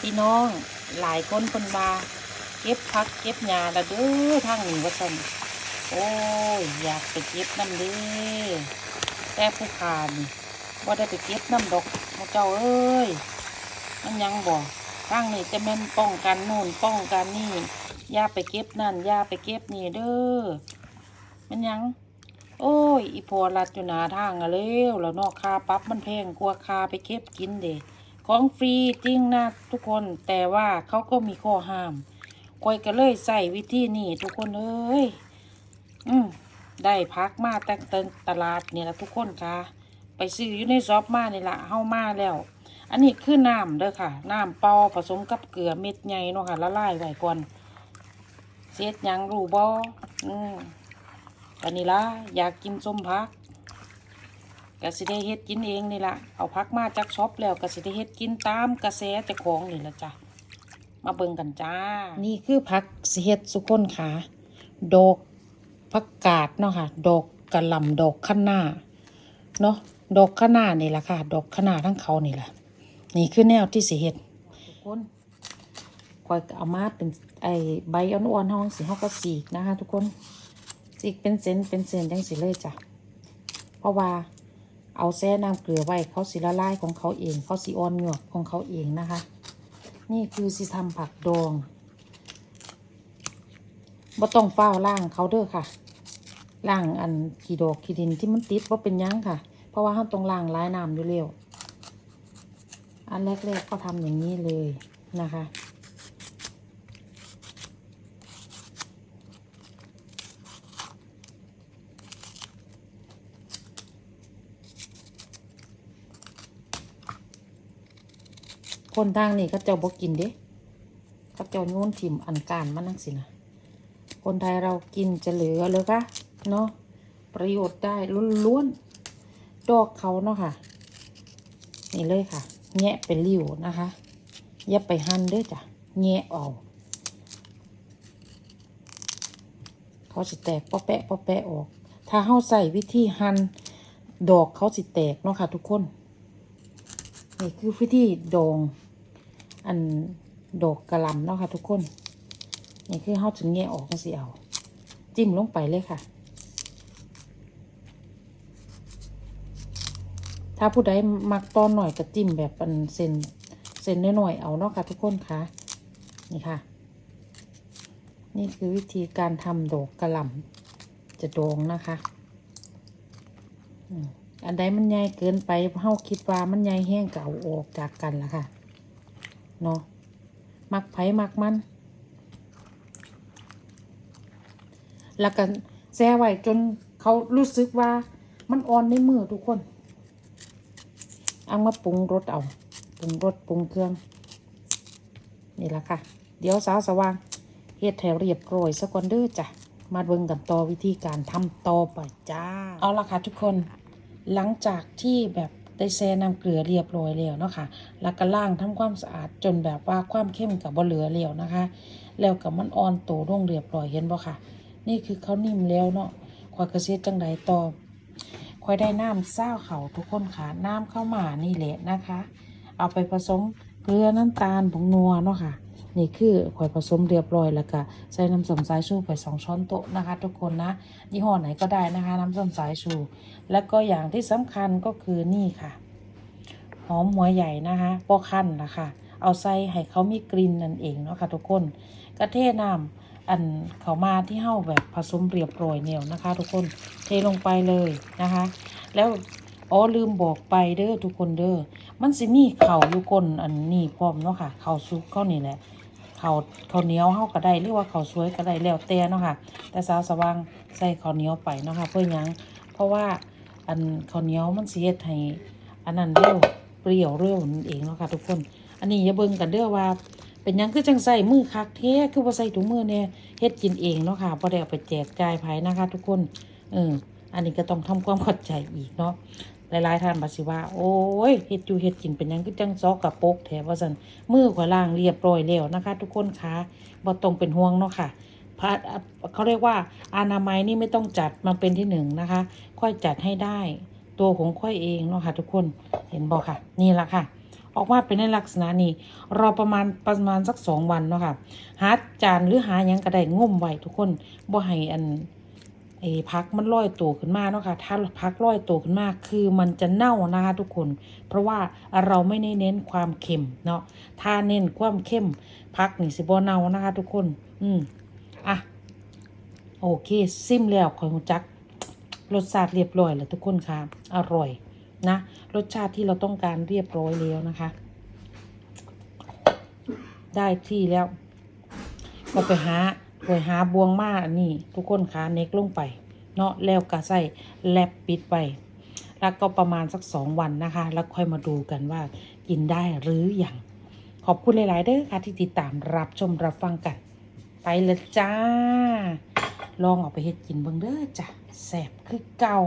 พี่น้องหลายคนคนมา เก็บพักเก็บหญ้าละเด้อทางหนี้ว่าซั่นโอ้ยอยากไปเก็บน้ำเด้อแต่ผู้ขานี่บ่ได้ไปเก็บน้ำดอกพระเจ้าเอ้ยมันยังบ่ทางนี้จะแม่นป้องกันนู่นป้องกันนี่ย่าไปเก็บนั่นย่าไปเก็บนี่เด้อมันยัง โอ้ยอีพอรัดอยู่หนาทางอะเร็วแล้วนอกคาปั๊บมันแพงกว่าคาไปเก็บกินเด้ ของฟรีจริงนะทุกคนแต่ว่าเขาก็มีข้อห้ามคอยก็เลยใส่วิธีนี่ทุกคนเอ้ยอืมได้พักมาตั้งแต่ตลาดนี่ละทุกคนค่ะ ไปซื้ออยู่ในซอปมานี่ละเฮามาแล้ว อันนี้คือน้ำเด้อค่ะ น้ำเปล่าผสมกับเกลือเม็ดใหญ่เนาะค่ะละลายไว้ก่อนเสียดยังรูบ่อืมอันนี้ละอยากกินส้มพัก ก็สิได้เฮ็ดกินเองนี่ละเอาพักมาจากช็อปแล้วก็สิได้เฮ็ดกินตามกระแสเจ้าของนี่ละจ้ะมาเบิ่งกันจ้า นี่คือพักสิเฮ็ดสุคนขาดอกผักกาดเนาะค่ะ ดอกกระหล่ำดอกคะน้าเนาะดอกคะน้านี่ละค่ะ ดอกคะน้าทั้งเขานี่ละนี่คือแนวที่สิเฮ็ดทุกคนคอยก็เอามาเป็นไอใบอ่อนๆเฮาสิเฮาก็สีกนะคะ ทุกคนจิกเป็นเซนเป็นเซนจังสิเลยจ้ะเพราะว่า เอาแซ่น้ำเกลือไว้เขาสิละลายของเขาเองเขาสิอ่อนเหงือกของเขาเองนะคะ นี่คือสิทำผักดองบ่ต้องเฝ้าล่างเขาเด้อค่ะล่างอันขีดอกขีดินที่มันติดว่าเป็นยังค่ะ เพราะว่าเขาต้องล่างล้ายน้ำอยู่เร็วอันแรกๆก็ทำอย่างนี้เลยนะคะ คนทางนี่เขาเจ้าบอกินเด้เขาเจ้าโยนถิ่มอันการมันนั่งสินะคนไทยเรากินจะเหลือเลยคะเนาะประโยชน์ได้ล้วนๆดอกเขาเนาะค่ะ นี่เลยค่ะ แงะเป็นริ้วนะคะอย่าไปหั่นเด้วยจ้ะแงะเอาเขาสิแตกปอแปะปอแปะออก ถ้าเฮาใส่วิธีหั่นดอกเขาสิแตกเนาะค่ะทุกคน นี่คือวิธีดอง อันดอกกระลำเนาะค่ะทุกคน นี่คือเขาถึงแงะออกจังสิเอา จิ้มลงไปเลยค่ะ ถ้าผู้ใดมักตอนหน่อยก็จิ้มแบบเป็นเส้นเส้นน้อยๆเอาเนาะค่ะทุกคนค่ะ นี่ค่ะ นี่คือวิธีการทำดอกกระลำจะดองนะคะอันใดมันใหญ่เกินไปเฮาคิดว่ามันใหญ่แห้งเก่าออกจากกันละค่ะ เนาะมักไผ่มักมัน แล้วกันแซ่ไว้จนเขารู้สึกว่ามันอ่อนในมือทุกคน เอามาปรุงรสเอาปรุงรสปรุงเครื่อง นี่ละค่ะ เดี๋ยวสาวสว่างเฮ็ดแถวเรียบร้อยสักก่อนเด้อจ้ะมาเบิ่งกันต่อวิธีการทำต่อไปจ้า เอาละค่ะทุกคน หลังจากที่แบบ ได้แช่น้ำเกลือเรียบร้อยแล้วเนาะค่ะแล้วก็ล้างทำความสะอาดจนแบบว่าความเข้มกับบ่เหลือแล้วนะคะ แล้วกับมันอ่อนโตลงเรียบร้อยเห็นบ่ค่ะ นี่คือเขานิ่มแล้วเนาะคอยกระเซ็ดจังไดต่อคอยได้น้ำซ้าเขาทุกคนค่ะ น้ำข้าวหมานี่แหละนะคะ เอาไปผสมเกลือน้ำตาลผงนัวเนาะค่ะ นี่คือคอยผสมเรียบร้อยแล้วก็ใส่น้ำส้มสายชูไปสองช้อนโต๊ะนะคะ ทุกคนนะยี่ห้อไหนก็ได้นะคะ น้ำส้มสายชู แล้วก็อย่างที่สำคัญก็คือนี่ค่ะ หอมหัวใหญ่นะคะปอขั้นนะคะเอาใส่ให้เขามีกลิ่นนั่นเองเนาะค่ะทุกคนกระเทน้ำอันเขามาที่เห่าแบบผสมเรียบร้อยเนี่ยนะคะ ทุกคนเทลงไปเลยนะคะ แล้วอ๋อลืมบอกไปเด้อทุกคนเด้อ มันสิมีเข่าอยู่ก้นอันนี้พร้อมเนาะค่ะ เข่าซุปเข้านี่แหละ เข่าข้าวเหนียวเฮาก็ได้หรือว่าเข่าวสวยก็ได้แล้วแต่เนาะค่ะ แต่สาวสว่างใส่ข้าวเหนียวไปเนาะค่ะเพื่อยังเพราะว่าอันข้าวเหนียวมันสิเฮ็ดให้อันนั้นเร็วเปรี้ยวเร็วนั่นเองเนาะค่ะทุกคน อันนี้อย่าเบิ่งกันเด้อว่า เป็นยังคือจังใส่มือคักแท้คือบ่ใส่ถุงมือเนี่ยเฮ็ดกินเองเนาะค่ะบ่ได้เอาไปแจกจ่ายไผนะคะ ทุกคนเอออันนี้ก็ต้องทำความเข้าใจอีกเนาะ หลายๆท่านบัดสิว่า โอ้ยเฮ็ดอยู่เฮ็ดกินเป็นยังคือจังซอกกับปกแถวว่าซั่นมือขวาล่างเรียบร้อยแล้วนะคะ ทุกคนคะบ่ต้องเป็นห่วงเนาะค่ะพระเขาเรียกว่าอนามัยนี่ไม่ต้องจัดมาเป็นที่หนึ่งนะคะ ค่อยจัดให้ได้ตัวของค่อยเองเนาะค่ะ ทุกคนเห็นบอกค่ะ นี่ละค่ะ ออกมาเป็นในลักษณะนี้รอประมาณประมาณสักสองวันเนาะค่ะหาจานหรือหายังก็ได้งมไว้ทุกคนบ่ให้อัน ไอ้พักมันลอยตัวขึ้นมาเนาะค่ะถ้าพักลอยตัวขึ้นมาคือมันจะเน่านะคะทุกคน เพราะว่าเราไม่ได้เน้นความเค็มเนาะถ้าเน้นความเค็มพักนี่สิบ่เน่านะคะทุกคน อืมอะโอเคซิมแล้วข่อยหูจักรสชาติเรียบร้อยแล้วทุกคนค่ะอร่อยนะรสชาติที่เราต้องการเรียบร้อยแล้วนะคะ ได้ที่แล้ว ก็ไปหา ไปหาบวงมาอันนี้ ทุกคนคะเน็กลงไป เนาะแล้วก็ใส่แลบปิดไป แล้วก็ประมาณสักสองวันนะคะ แล้วค่อยมาดูกันว่ากินได้หรืออยังขอบคุณหลาย ๆ เด้อค่ะที่ติดตามรับชมรับฟังกัน ไปเลยจ้า ลองออกไปเฮ็ดกินเบิ่งเด้อจ้ะแสบคือเก่า